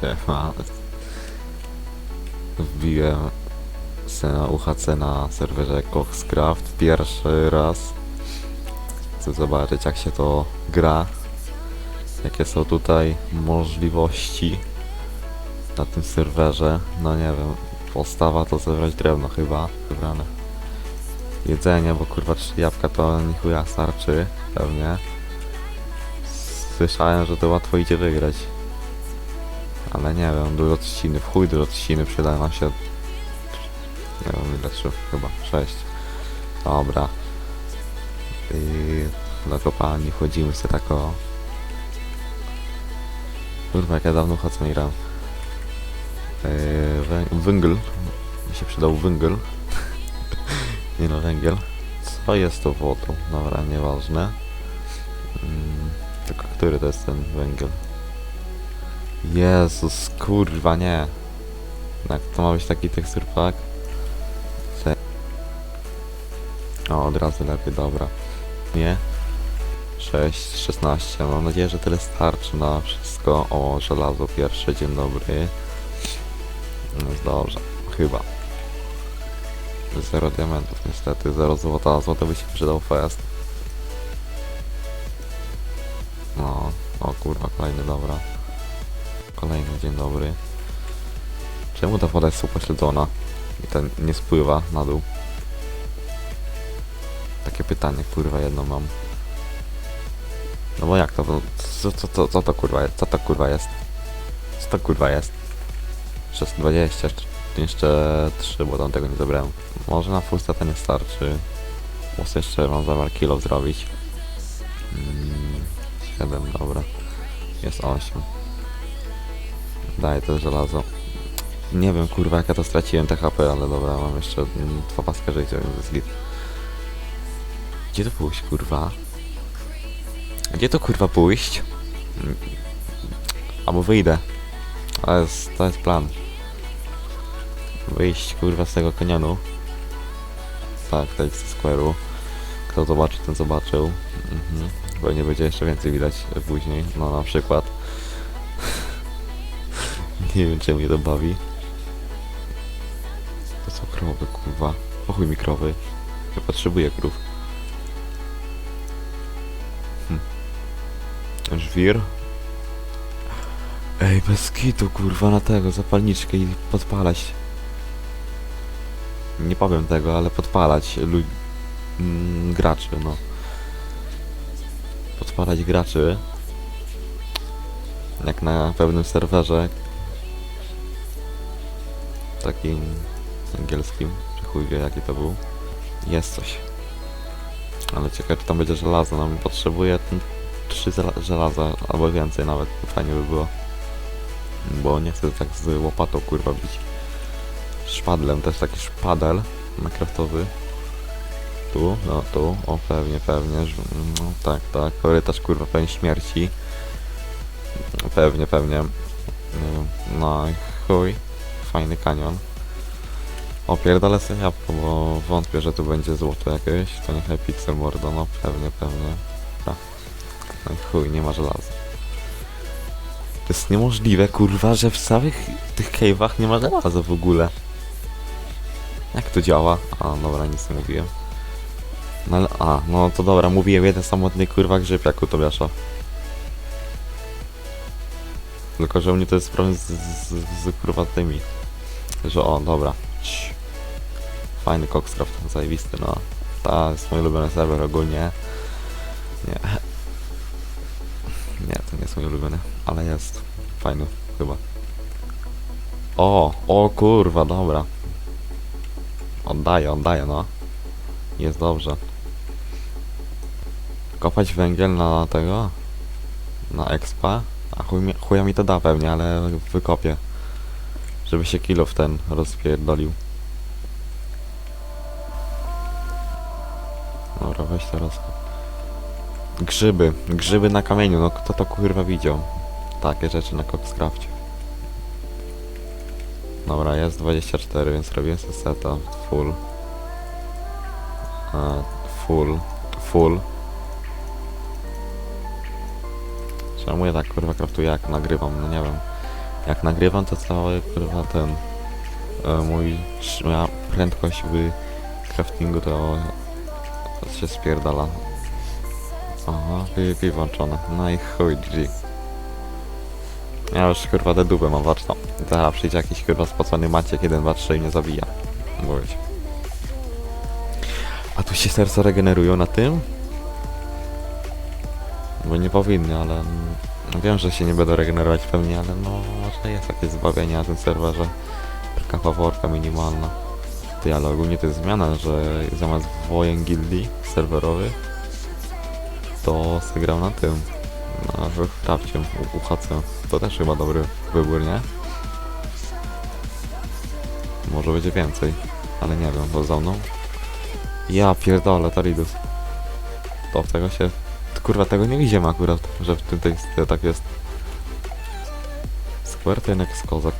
Siema. Wbiłem se na UHC na serwerze Coxcraft pierwszy raz. Chcę zobaczyć jak się to gra. Jakie są tutaj możliwości na tym serwerze. No nie wiem, postawa to zebrać drewno chyba. Wybrane. Jedzenie, bo kurwa trzy jabłka to ni chuja starczy, pewnie. Słyszałem, że to łatwo idzie wygrać. Ale nie wiem, dużo trzciny, w chuj dużo trzciny przyda nam się. Nie wiem ile trzy, chyba sześć. Dobra. I do kopalni wchodzimy sobie tak o... Kurwa, jak ja dawno chodzę nie gram. Yy, wę- węgiel. Mi się przydał węgiel. nie no, węgiel. Co jest to wodą? Dobra, nieważne. Mm, tylko który to jest ten węgiel? Jezus, kurwa, nie. Tak, to ma być taki tekstur pack. O, od razu lepiej, dobra. Nie? 6, 16. Mam nadzieję, że tyle starczy na wszystko. O, żelazo pierwsze, dzień dobry. No dobrze, chyba. Zero diamentów niestety, zero złota. Złoto by się przydał fest. No, o kurwa, kolejny, dobra. Kolejny, dzień dobry. Czemu ta woda jest upośledzona? I ten nie spływa na dół? Takie pytanie, kurwa, jedno mam. No bo jak to, co, co, co, co to kurwa jest? Co to kurwa jest? Co to kurwa jest? 620, jeszcze- jeszcze 3, bo tam tego nie zebrałem. Może na fusta to nie starczy. Muszę jeszcze mam zamiar kilo zrobić. Mm, 7, dobra. Jest 8. Daję to żelazo. Nie wiem kurwa jak ja to straciłem THP, ale dobra, mam jeszcze dwa paska życia, więc jest git. Gdzie to pójść kurwa? Gdzie to kurwa pójść? Albo wyjdę. To jest, to jest plan. Wyjść kurwa z tego kanionu. Tak, tak z square'u. Kto zobaczy, ten zobaczył. Mhm. Pewnie będzie jeszcze więcej widać później. No na przykład. Nie wiem czemu mnie to bawi. To są krowy, kurwa. Pochuj mi krowy. Nie potrzebuję krów. Hm. Żwir. Ej, bez kitu, kurwa, na tego, zapalniczkę i podpalać. Nie powiem tego, ale podpalać lu- mm, graczy, no. Podpalać graczy. Jak na pewnym serwerze. Takim angielskim, czy chuj wie jaki to był. Jest coś. Ale ciekawe czy tam będzie żelazo, no potrzebuję ten trzy żela- żelaza, albo więcej nawet, fajnie by było. Bo nie chcę tak z łopatą kurwa bić. Szpadlem, też taki szpadel minecraftowy. Tu, no tu, o pewnie, pewnie, no tak, tak, korytarz kurwa pełen śmierci. Pewnie, pewnie. No i chuj, fajny kanion. Opierdolę sobie jabłko, bo wątpię, że tu będzie złoto jakieś. To niechaj pixel mordo, no pewnie, pewnie. Tak. No chuj, nie ma żelaza. To jest niemożliwe, kurwa, że w całych tych cave'ach nie ma żelaza w ogóle. Jak to działa? A, dobra, nic nie mówiłem. No ale, a, no to dobra, mówiłem jeden samotny kurwa grzyb jak u Tobiasza. Tylko, że u mnie to jest problem z, z, z, z kurwa tymi. Że o, dobra. Fajny Coxcraft, zajebisty, no. Ta jest mój ulubiony serwer ogólnie. Nie. Nie, to nie jest mój ulubiony, ale jest. Fajny, chyba. O, o kurwa, dobra. Oddaję, oddaję, no. Jest dobrze. Kopać węgiel na tego? Na expa? A chuj chuja mi to da pewnie, ale wykopię. Żeby się kilo w ten rozpierdolił. Dobra, weź teraz. Grzyby. Grzyby na kamieniu, no kto to kurwa widział? Takie rzeczy na Coxcrafcie. Dobra, jest 24, więc robię sobie seta full. E, full. Full. Czemu ja tak kurwa kraftuję jak nagrywam? No nie wiem. Jak nagrywam, to cały kurwa ten e, mój moja prędkość w craftingu to się spierdala. Aha, PvP włączone. No i chuj, GG. Ja już kurwa te dupy mam warsztat. Zaraz przyjdzie jakiś kurwa spocony Maciek 1, 2, 3 i mnie zabija. Mówić. A tu się serca regenerują na tym? Bo nie powinny, ale mm, wiem, że się nie będę regenerować w pełni, ale no może jest jakieś zbawienie na tym serwerze. Taka faworka minimalna. Ty, ale ogólnie to jest zmiana, że zamiast wojen gildii serwerowych to zagrał na tym. Na Krafcie, u UHC. To też chyba dobry wybór, nie? Może będzie więcej, ale nie wiem, bo za mną. Ja pierdolę, Taridus. To w tego się... Kurwa, tego nie widziałem akurat, że w tym tekstie tak jest. Square to jednak jest kozak.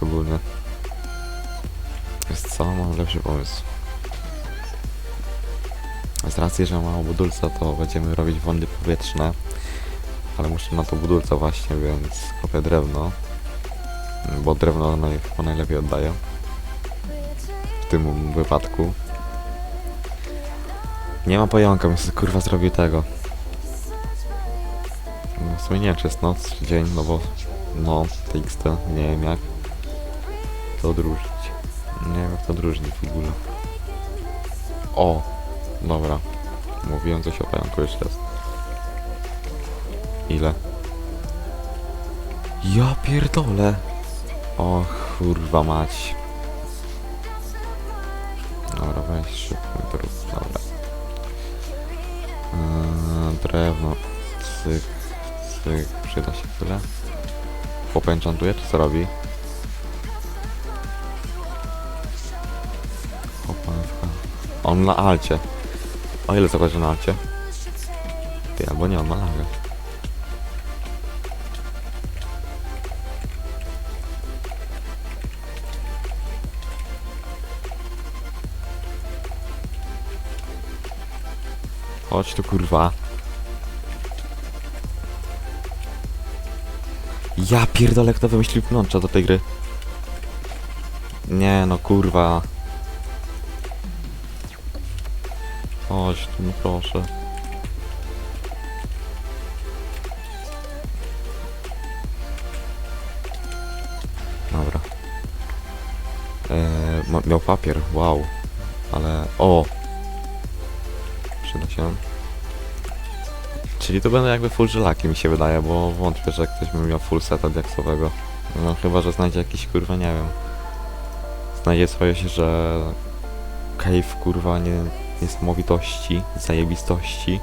Jest co? Mam lepszy pomysł. Z racji, że mam budulca, to będziemy robić wądy powietrzne. Ale muszę na to budulca właśnie, więc kopię drewno. Bo drewno chyba najlepiej oddaje. W tym wypadku. Nie ma pająka, sobie kurwa zrobił tego. W sumie nie wiem, czy jest noc, czy dzień, no bo... No, TXT, nie wiem jak to odróżnić. Nie wiem jak to odróżnić w ogóle. O! Dobra. Mówiłem coś o pająku jeszcze raz. Ile? Ja pierdolę! O kurwa mać. Dobra, weź szybko drób, dobra. Eee, drewno. Cyk, cyk, przyda się tyle. Chłop enchantuje, czy co robi? Chłopanka. On na alcie. O ile zobacz na alcie? Ty, albo nie, on ma lagę. Chodź tu kurwa. Ja pierdolę, kto wymyślił pnącza do tej gry. Nie no kurwa. Chodź tu, no proszę. Dobra. Eee, miał papier, wow. Ale... O! Przyda się. Czyli to będą jakby full żelaki mi się wydaje, bo wątpię, że ktoś by miał full seta diaksowego. No chyba, że znajdzie jakiś kurwa, nie wiem. Znajdzie się, że cave kurwa nie, niesamowitości, zajebistości.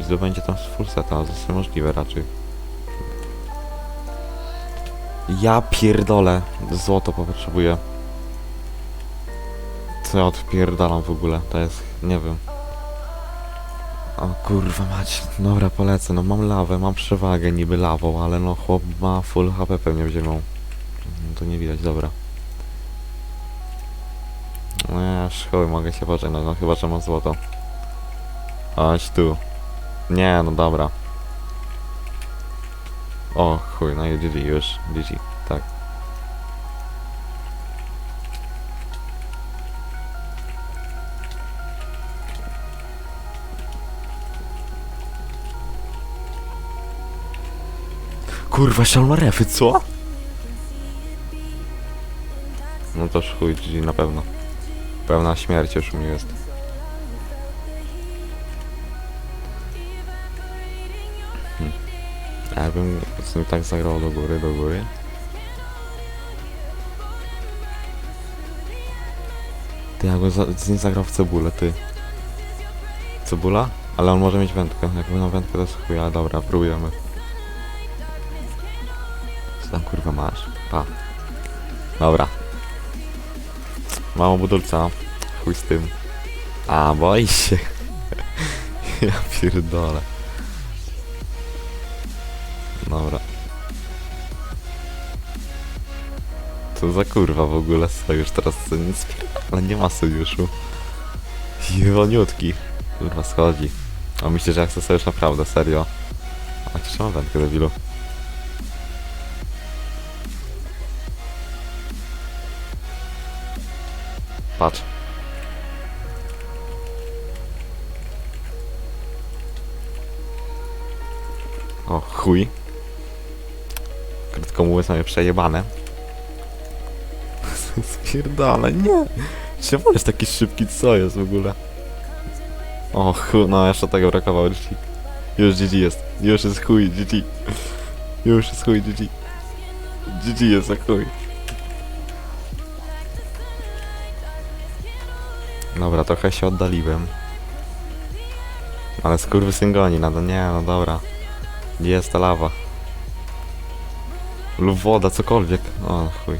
I zdobędzie tam full seta, to jest niemożliwe raczej. Ja pierdolę, złoto potrzebuję. Co ja odpierdalam w ogóle, to jest, nie wiem. O kurwa mać, dobra polecę, no mam lawę, mam przewagę niby lawą, ale no chłop ma full HP pewnie będzie miał. No to nie widać, dobra. No chuj, mogę się poczekać, no, chyba, że mam złoto. Chodź tu. Nie, no dobra. O chuj, no i GG już, GG, Kurwa, szal ma refy, co? No to chuj, na pewno. Pełna śmierć już mnie jest. Hmm. A ja bym z nim tak zagrał do góry, do góry. Ty, ja bym za, z nim zagrał w cebulę, ty. Cebula? Ale on może mieć wędkę. Jakby na wędkę to jest chuj, dobra, próbujemy. Co tam kurwa masz? Pa. Dobra. Mało budulca. Chuj z tym. A, boi się. ja pierdolę. Dobra. Co za kurwa w ogóle sojusz teraz nic ale nie ma sojuszu. Jewoniutki. Kurwa schodzi. A myślę, że ja chcę sojusz naprawdę, serio. A czy mam wędkę debilu? Patrz. O, chuj. Krótko mówiąc, mamy przejebane. Spierdala, nie. Czemu jest taki szybki, co jest w ogóle? O chuj, no jeszcze tego brakowało, GG. Już GG jest. Już jest chuj, GG. Już jest chuj, GG. GG jest jak chuj. Dobra, trochę się oddaliłem. Ale skurwysyn goni, no to nie, no dobra. Gdzie jest ta lawa? Lub woda, cokolwiek. O, chuj.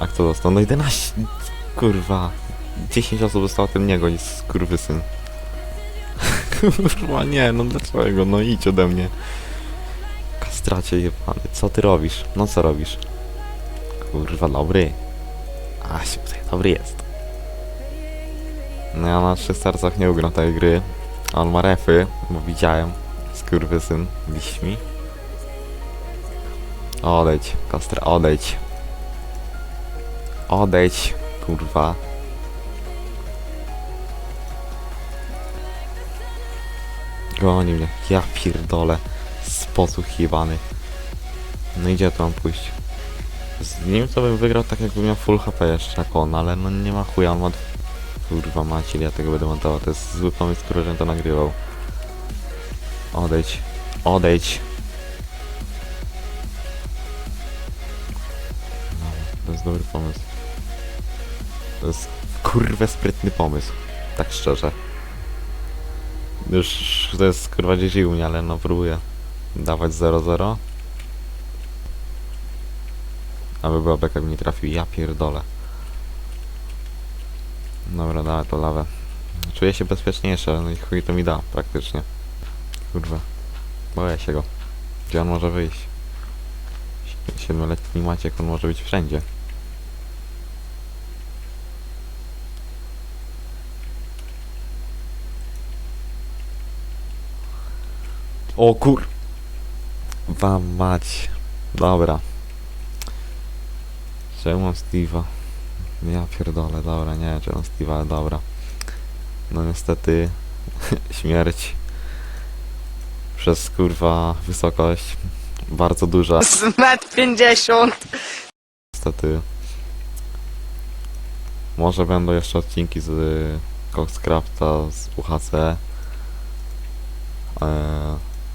A kto dostał? No 11. Kurwa. 10 osób zostało tym niego, jest skurwysyn. Kurwa, nie, no dlaczego? No idź ode mnie. Kastracie jebany, co ty robisz? No co robisz? Kurwa, dobry. A, się tutaj dobry jest. No ja na trzy sercach nie ugram tej gry. On ma refy, bo widziałem. Skurwysyn, wiśmi. Odejdź, Kastra, odejdź. Odejdź, kurwa. Goni mnie, ja pierdolę. Sposób jebany. No i gdzie to mam pójść? Z nim to bym wygrał tak jakbym miał full HP jeszcze jak on, ale no nie ma chuja, on ma... Kurwa macie, ja tego będę montował, to jest zły pomysł, który to nagrywał. Odejdź. Odejdź. No, to jest dobry pomysł. To jest kurwa sprytny pomysł. Tak szczerze. Już to jest kurwa gdzieś u mnie, ale no próbuję dawać 0-0. Aby była beka nie trafił. Ja pierdolę. Dobra, dawaj to lawę. Czuję się bezpieczniejszy, ale no i chuj to mi da praktycznie. Kurwa. Boję się go. Gdzie on może wyjść? Si- Siedmioletni Maciek, on może być wszędzie. O kur... Wam mać. Dobra. Czemu mam Steve'a? Ja pierdolę, dobra, nie wiem, Steve'a, ale dobra. No niestety... śmierć przez kurwa wysokość bardzo duża. Z metr 50. Niestety. Może będą jeszcze odcinki z Coxcrafta, z UHC. E,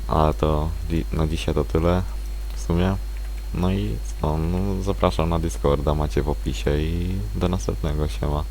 ale to dzi- na dzisiaj to tyle w sumie. No i co, no, zapraszam na Discorda, macie w opisie i do następnego siema.